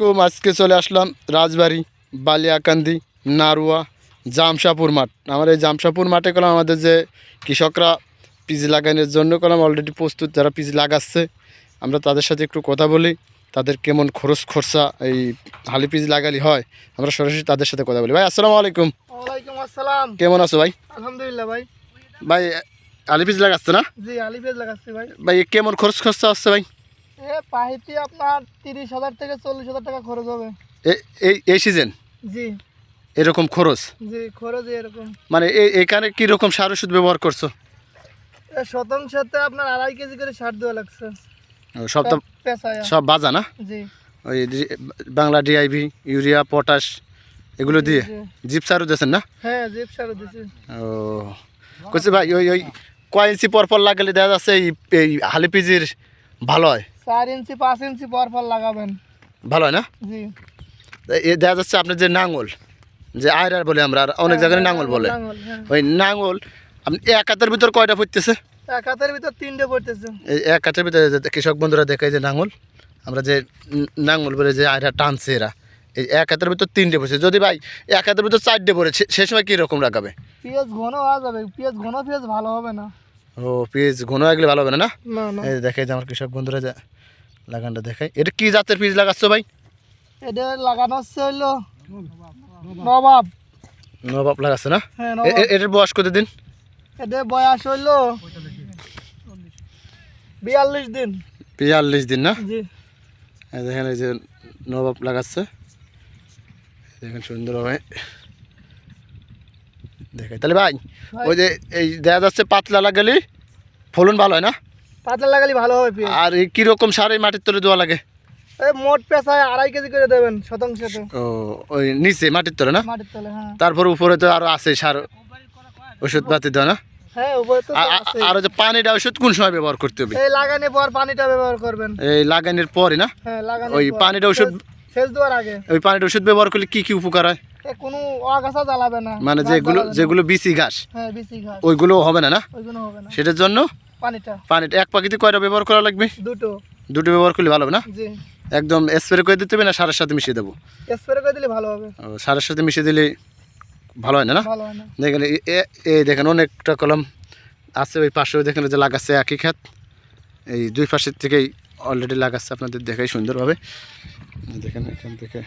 আলাইকুম আজকে চলে আসলাম রাজবাড়ি বালিয়াকান্দি নারুয়া জামশাপুর মাঠ। আমার এই জামশাপুর মাঠে করলাম আমাদের যে কৃষকরা পিজ লাগানোর জন্য করলাম অলরেডি প্রস্তুত যারা পিজ লাগাচ্ছে আমরা তাদের সাথে একটু কথা বলি তাদের কেমন খরচ খরচা এই হালি পিজ লাগালি হয় আমরা সরাসরি তাদের সাথে কথা বলি। ভাই আসসালামু আলাইকুম। আসসালাম। কেমন আছো ভাই? আলহামদুলিল্লাহ ভাই। ভাই আলি পিজ লাগাচ্ছে না? জি আলিফেজ লাগাচ্ছি ভাই। ভাই কেমন খরচ খরচা আসছে ভাই? এ পাহিতি আপনার তিরিশ হাজার থেকে চল্লিশ হাজার টাকা খরচ হবে। এই এই সিজন জি। এরকম খরচ? জি খরচ এরকম। মানে এখানে কীরকম সার ওষুধ ব্যবহার করছ? এ শতাংশতে আপনার আড়াই কেজি করে সার দেওয়া লাগছে। সব তো সব বাজা না? জি। ওই বাংলা ডিআইভি ইউরিয়া পটাশ এগুলো দিয়ে? জিপ সারও দিয়েছেন না? হ্যাঁ জিপ সারও দিছি ও কইছে ভাই ওই ওই কয় ইঞ্চি পর পর লাগালে দেখা যাচ্ছে এই এই হালি পিজির ভালো হয়। চার ইঞ্চি পাঁচ ইঞ্চি পর পর লাগাবেন। ভালো হয় না? জি। দেখা যাচ্ছে আপনার যে নাঙ্গল যে আয়রার বলে আমরা আর অনেক জায়গায় নাঙ্গল বলে। হ্যাঁ। ওই নাঙ্গল আপনি এক হাতের ভিতর কয়টা ফুটতেছে এক হাতের ভিতর তিনটে পড়তেছে। এই এক হাতের ভিতরে কৃষক বন্ধুরা দেখে যে নাঙ্গল আমরা যে ন- নাঙ্গল বলে যে আয়রা টানছে এরা এই এক হাতের ভিতর তিনটে পড়ছে। যদি ভাই এক হাতের ভিতর চারটে পড়ে সে- সময় কীরকম রাখাবে পেঁয়াজ ঘন হওয়া যাবে পেঁয়াজ ঘন পেঁয়াজ ভালো হবে না। ও পিস ঘন হয়ে গেলে ভালো হবে না? না এই দেখাই যে আমার কৃষক বন্ধুরা যে লাগানটা দেখাই। এটা কি জাতের পিস লাগাচ্ছ ভাই? এটা লাগানো হচ্ছে হইল নবাব। নবাব লাগাচ্ছে না? হ্যাঁ এটার বয়স কত দিন এটা বয়স হইল বিয়াল্লিশ দিন। বিয়াল্লিশ দিন না? জি। এই দেখেন এই যে নবাব লাগাচ্ছে। দেখেন সুন্দরভাবে। দেখাই। তাহলে ভাই ভাই। ওই যে এই দেখা যাচ্ছে পাতলা লাগালে ফলন ভালো হয় না? পাতলা লাগালে ভালো হবে পেঁয়াজ। আর কীরকম সার এই মাটির তলে দেওয়া লাগে? এই মোট পেশায় আড়াই কেজি করে দেবেন শতাংশতে ও ওই নিচে মাটির তলে না? মাটির তলে হ্যাঁ। তারপর উপরে তো আরও আছে সার ওষুধ পাতি দেওয়া না? হ্যাঁ উপরে তো আ- আ- আছে। আর যে পানিটা ওষুধ কোন সময় ব্যবহার করতে হবে? এই লাগানোর পর পানিটা ব্যবহার করবেন। এই লাগানোর পরে না? হ্যাঁ লাগানোর ওই। পানিটা ওষুধ- সেচ- দেওয়ার আগে। ওই পানিটা ওষুধ ব্যবহার করলে কি কি উপকার হয়? কোনো আগাছা জ্বালাবে না মানে যেগুলো যেগুলো বিসি ঘাস হ্যাঁ ওইগুলো হবে না না? ওইগুলো হবে না। সেটার জন্য পানিটা। পানিটা এক পাখিতে কয়টা ব্যবহার করা লাগবে? দুটো। দুটো ব্যবহার করলে ভালো হবে না? জি। একদম স্প্রে করে দিতে হবে না সারের সাথে মিশিয়ে দেবো? স্প্রে করে দিলে ভালো হবে। সারের সাথে মিশিয়ে দিলে ভালো হয় না না? দেখেন এই দেখেন অনেকটা কলম আছে ওই পাশেও দেখেন যে লাগাচ্ছে একই খাত এই দুই পাশের থেকেই অলরেডি লাগাচ্ছে আপনাদের দেখাই সুন্দরভাবে। দেখেন এখান থেকে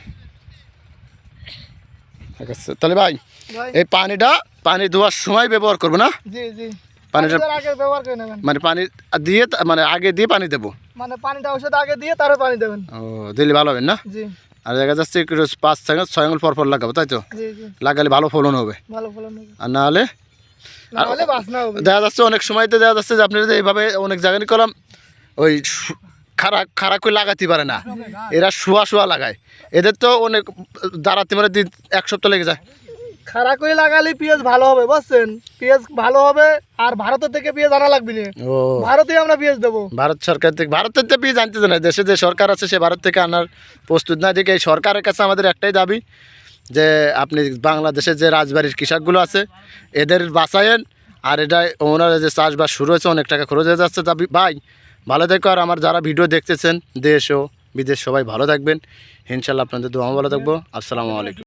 লাগাচ্ছে। তাহলে ভাই ভাই। এই পানিটা পানি ধোয়ার সময় ব্যবহার করব না? জি জি। পানিটা আগে ব্যবহার করে নেবেন। মানে পানি দিয়ে মানে আগে দিয়ে পানি দেবো? মানে পানিটা ওষুধ আগে দিয়ে তারপর পানি দেবেন। ও দিলে ভালো হবে না? জি। আর দেখা যাচ্ছে একটু পাঁচ ছয় ছয় আঙুল পর পর লাগাবো তাই তো? লাগালে ভালো ফলন হবে। ভালো ফলন হবে। আর না হলে নাহলে দেখা যাচ্ছে অনেক সময় তো দেখা যাচ্ছে যে আপনারা যে এইভাবে অনেক জায়গায় কলাম ওই খাড়া খাড়া করে লাগাতে পারে না। এরা শোয়া শোয়া লাগায়। এদের তো অনেক দাঁড়াতে পারে দিন এক সপ্তাহ লেগে যায়। খাড়া করে লাগালে পেঁয়াজ ভালো হবে বুঝছেন? পেঁয়াজ ভালো হবে আর ভারতের থেকে পেঁয়াজ আনা লাগবে না। ও। ভারতে আমরা পেঁয়াজ দেবো। ভারত সরকার থেকে ভারতের তো পেয়ে জানতে না দেশে যে সরকার আছে সে ভারত থেকে আনার প্রস্তুত না। দেখে এই সরকারের কাছে আমাদের একটাই দাবি যে আপনি বাংলাদেশের যে রাজবাড়ির কৃষকগুলো আছে এদের বাঁচায়েন। আর এটা ওনারা যে চাষবাস শুরু হয়েছে অনেক টাকা খরচ হয়ে যাচ্ছে। দাবি ভাই ভালো দেখো আর আমার যারা ভিডিও দেখতেছেন দেশ ও বিদেশ সবাই ভালো থাকবেন। ইনশাল্লাহ আপনাদের দোয়া ভালো থাকব। আসসালামু আলাইকুম।